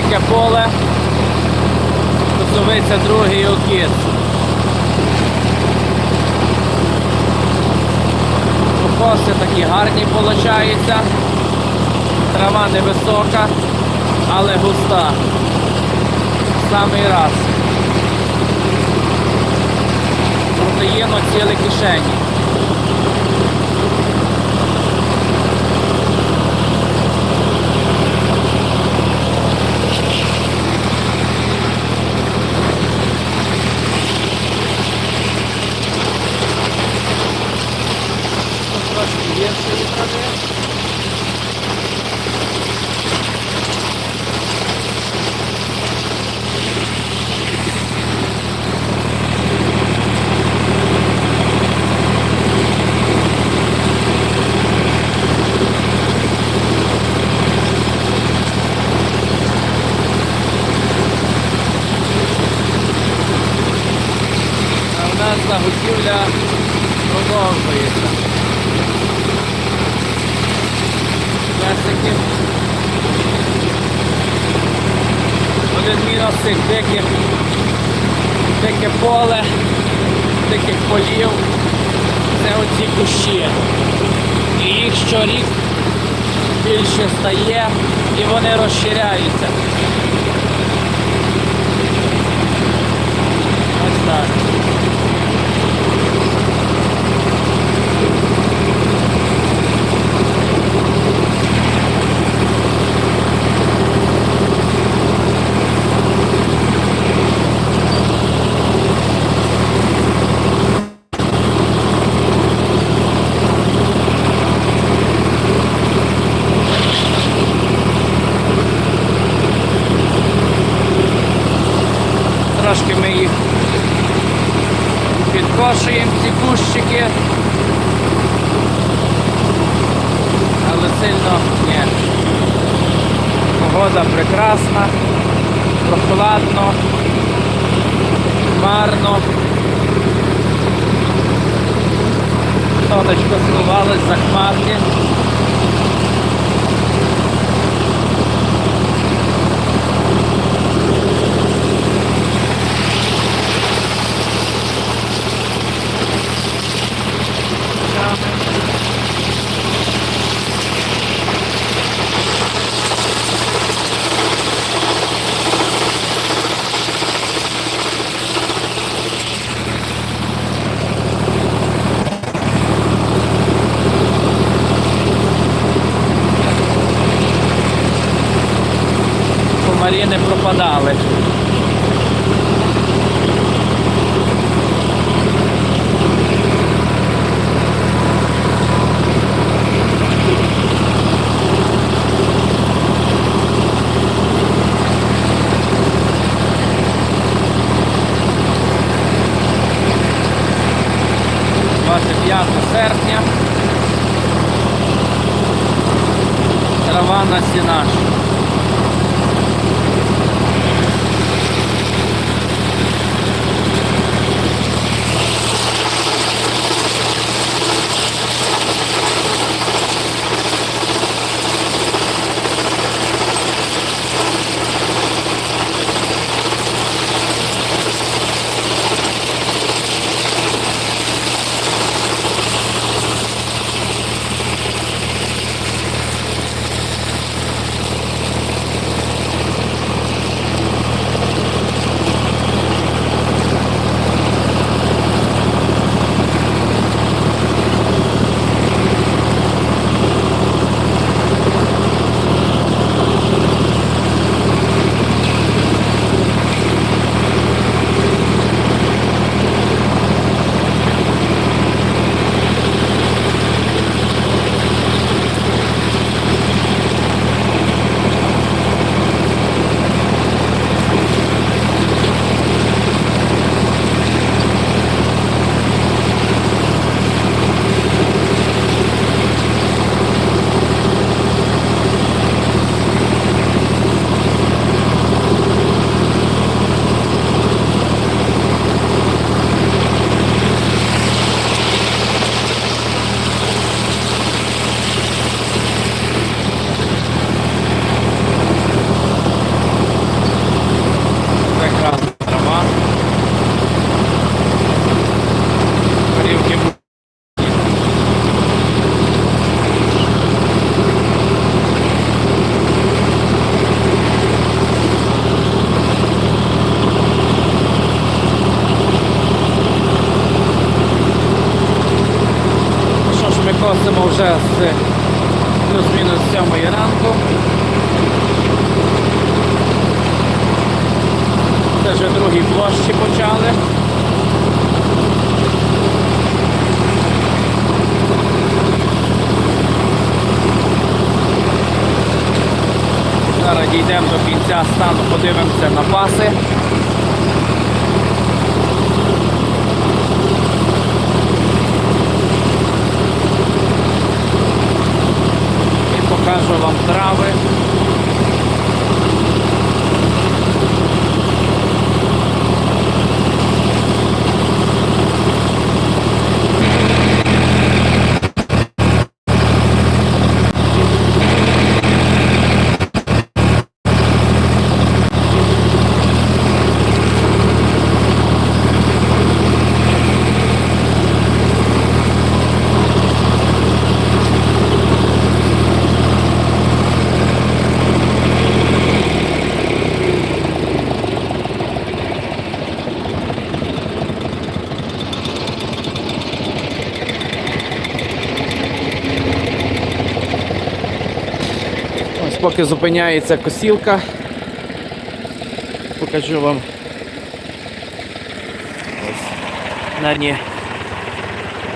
Дике поле. Косовиця другий окіт. Покоси такі гарні получаються. Трава невисока, але густа. Самий раз. Протеїну цілі кишені. Полів. Це оці кущі. І їх щорік більше стає і вони розширяються. Ось так. Трошки ми їх підкошуємо, ці кущики. Але сильно ні. Погода прекрасна, прохладно, хмарно. Сонечко сховалось за хмарки. Вже з плюс-мінус 7 ранку. Це вже другі площі почали. Зараз дійдемо до кінця стану, подивимося на паси. І покажу вам трави. Ось поки зупиняється косілка. Покажу вам ось на дні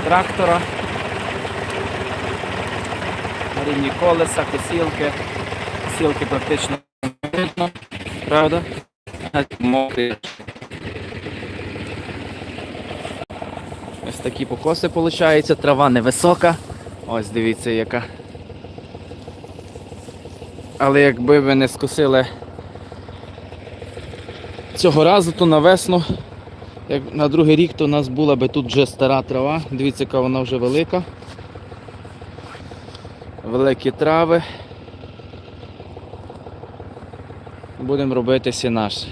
трактора. На рівні колеса, косілки. Косілки практично не видно, правда? Ось такі покоси виходить, трава невисока. Ось дивіться яка. Але якби ви не скосили цього разу, то на весну, як на другий рік, то у нас була би тут вже стара трава. Дивіться, яка вона вже велика. Великі трави. Будемо робити сінаш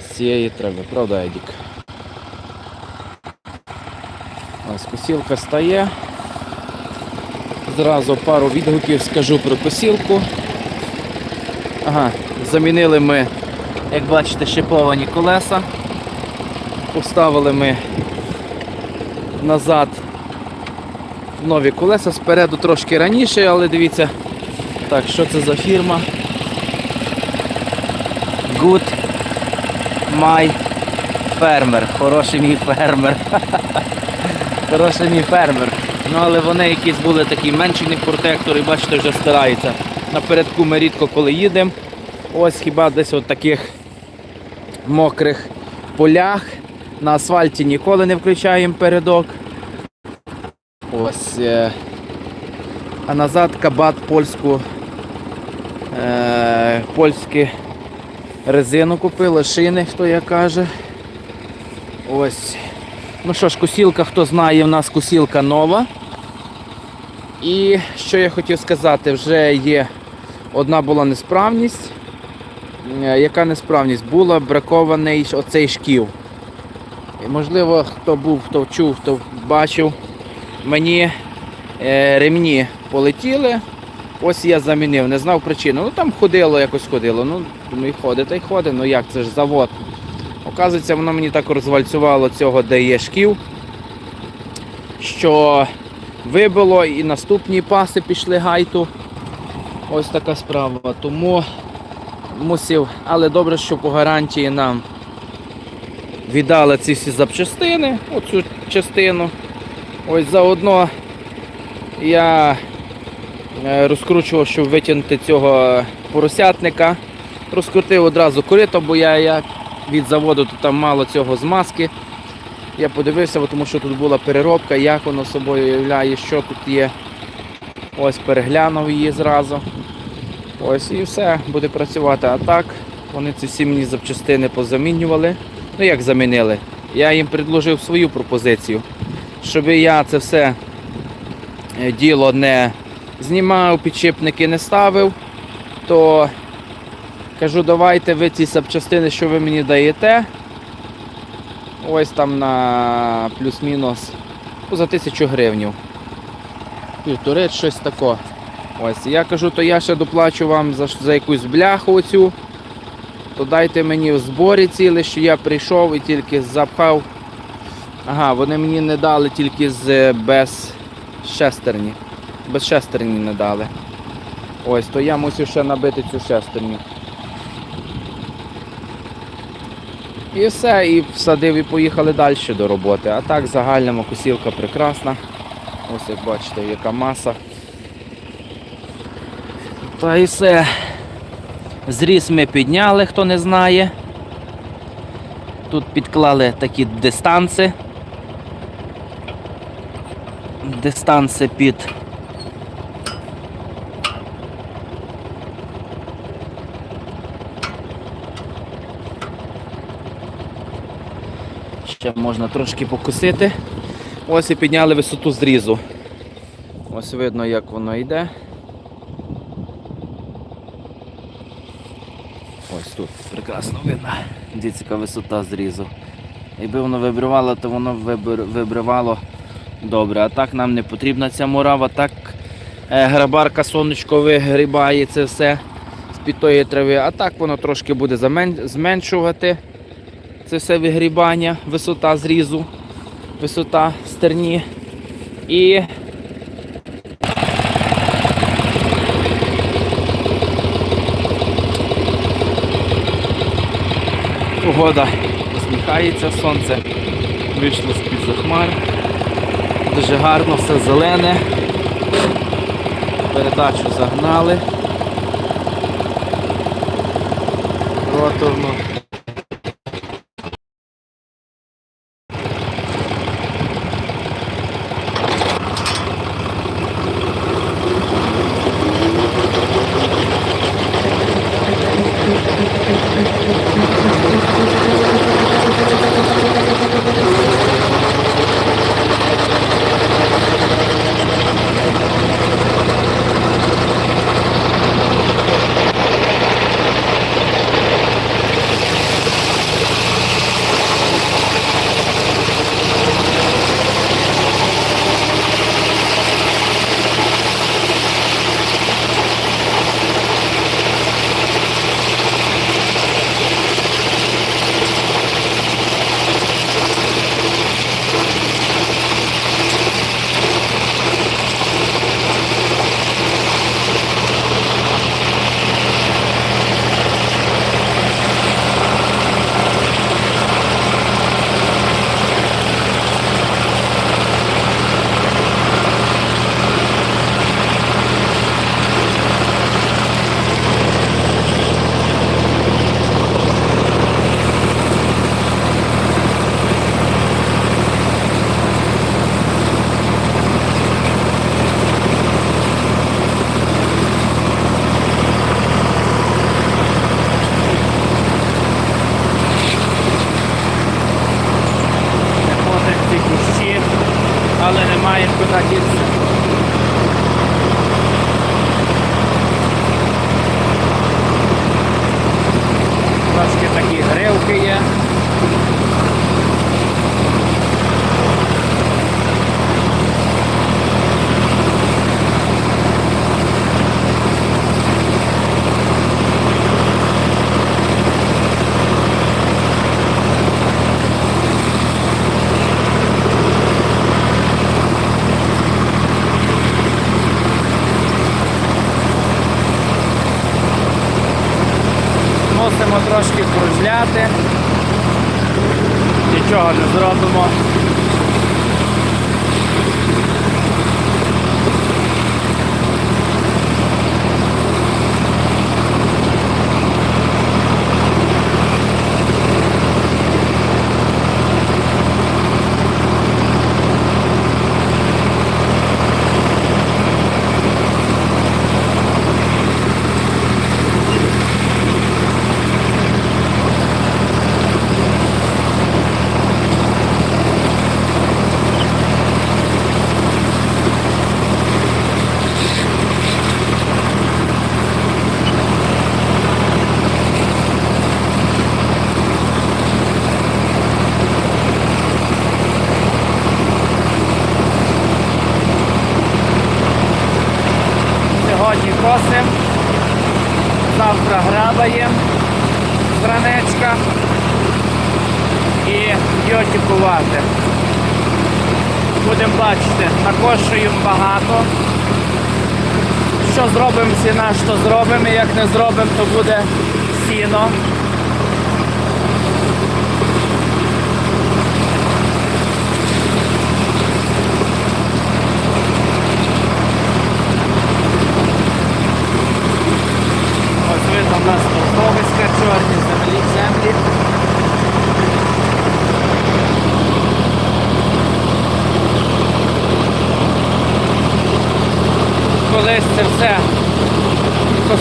з цієї трави, правда, Едік? Ось косілка стає. Зразу пару відгуків скажу про посілку. Ага, замінили ми, як бачите, шиповані колеса. Поставили ми назад нові колеса, спереду трошки раніше, але дивіться, так, що це за фірма? Good My Farmer. Хороший мій фермер. Хороший мій фермер. Ну але вони якісь були такі менші, не протектори, бачите, вже стараються. Напередку ми рідко коли їдемо. Ось хіба десь от таких мокрих полях. На асфальті ніколи не включаємо передок. Ось. е, А назад кабат польську. Е, польські резину купили, шини, хто як каже. Ось. Ну що ж, косілка, хто знає, в нас косілка нова. І що я хотів сказати, вже є одна була несправність. Е, Яка несправність? Була бракований оцей шків. І, можливо, хто був, хто чув, хто бачив, мені е, ремні полетіли. Ось я замінив, не знав причину. Ну там ходило, якось ходило. Ну, думаю, ходить та й ходить, ну як це ж завод. Оказується, воно мені так розвальцювало цього, де є шків, що вибило і наступні паси пішли гайту. Ось така справа. Тому мусив, але добре, що по гарантії нам віддали ці всі запчастини, оцю частину. Ось заодно я е, розкручував, щоб витягнути цього поросятника. Розкрутив одразу корито, бо я як від заводу то там мало цього змазки. Я подивився, тому що тут була переробка, як воно собою являє, що тут є. Ось переглянув її зразу. Ось і все, буде працювати. А так, вони ці всі мені запчастини позамінювали. Ну як замінили? Я їм предложив свою пропозицію, щоб я це все е, діло не знімав, підшипники не ставив, то кажу, давайте ви ці запчастини, що ви мені даєте. Ось там на плюс-мінус ну, за тисячу гривнів. Півтори, щось таке. Ось, я кажу, то я ще доплачу вам за, за якусь бляху оцю. То дайте мені в зборі ціле, що я прийшов і тільки запхав. Ага, вони мені не дали тільки з без шестерні. Без шестерні не дали. Ось, то я мусив ще набити цю шестерню. І все, і всадив і поїхали далі до роботи. А так загальна макусілка прекрасна. Ось як бачите, яка маса. Та і все. Зріз ми підняли, хто не знає. Тут підклали такі дистанси. Дистанси під Ще можна трошки покусити. Ось і підняли висоту зрізу. Ось видно, як воно йде. Ось тут прекрасно видно. Дивіться, яка висота зрізу. Якби воно вибривало, то воно вибривало добре. А так нам не потрібна ця мурава. Так е, грабарка сонечко вигрібає це все з-під тої трави. А так воно трошки буде зменшувати це все вигрібання, висота зрізу, висота стерні. І погода усміхається, сонце вийшло з-під захмар. Дуже гарно, все зелене. Передачу загнали. Роторну. Косим, завтра грабаємо з ранечка і йотікувати. будемо бачити. Накошуємо багато. Що зробимо сіна, що зробимо, і як не зробимо, то буде сіно. Ось видно, у нас торфовиська, чорні землі, землі. Колись це все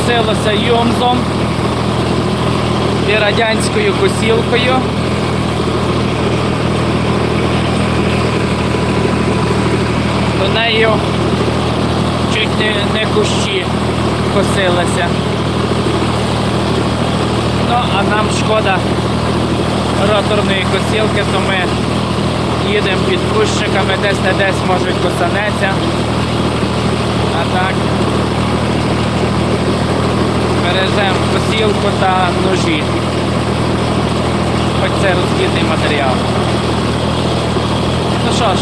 косилося юмзом і радянською косілкою. До нею чуть не, не кущі косилися. Ну, а нам шкода роторної косілки, то ми їдемо під кущиками, десь не десь можуть косанеться. А так бережемо косілку та ножі. Хоч це розхідний матеріал. Ну що ж,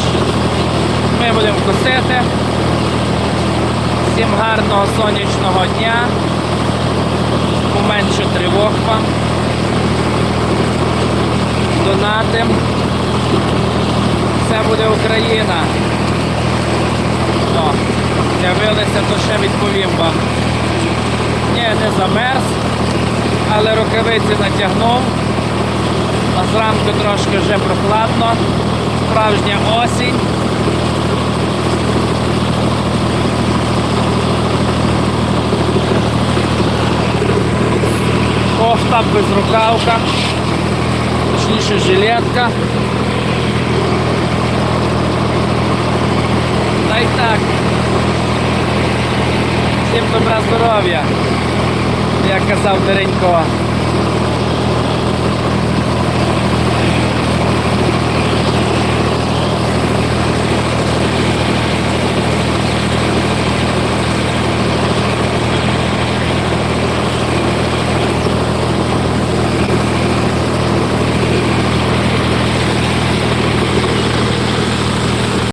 ми будемо косити. Всім гарного сонячного дня. Поменше тривог вам. Донатим. Все буде Україна. З'явилися, то ще відповім вам. Ні, не замерз, але рукавиці натягнув. А зранку трошки вже прохладно. Справжня осінь. Кофта безрукавка, точніше жилетка. Та й так. Всім добра здоров'я, як казав Деренько.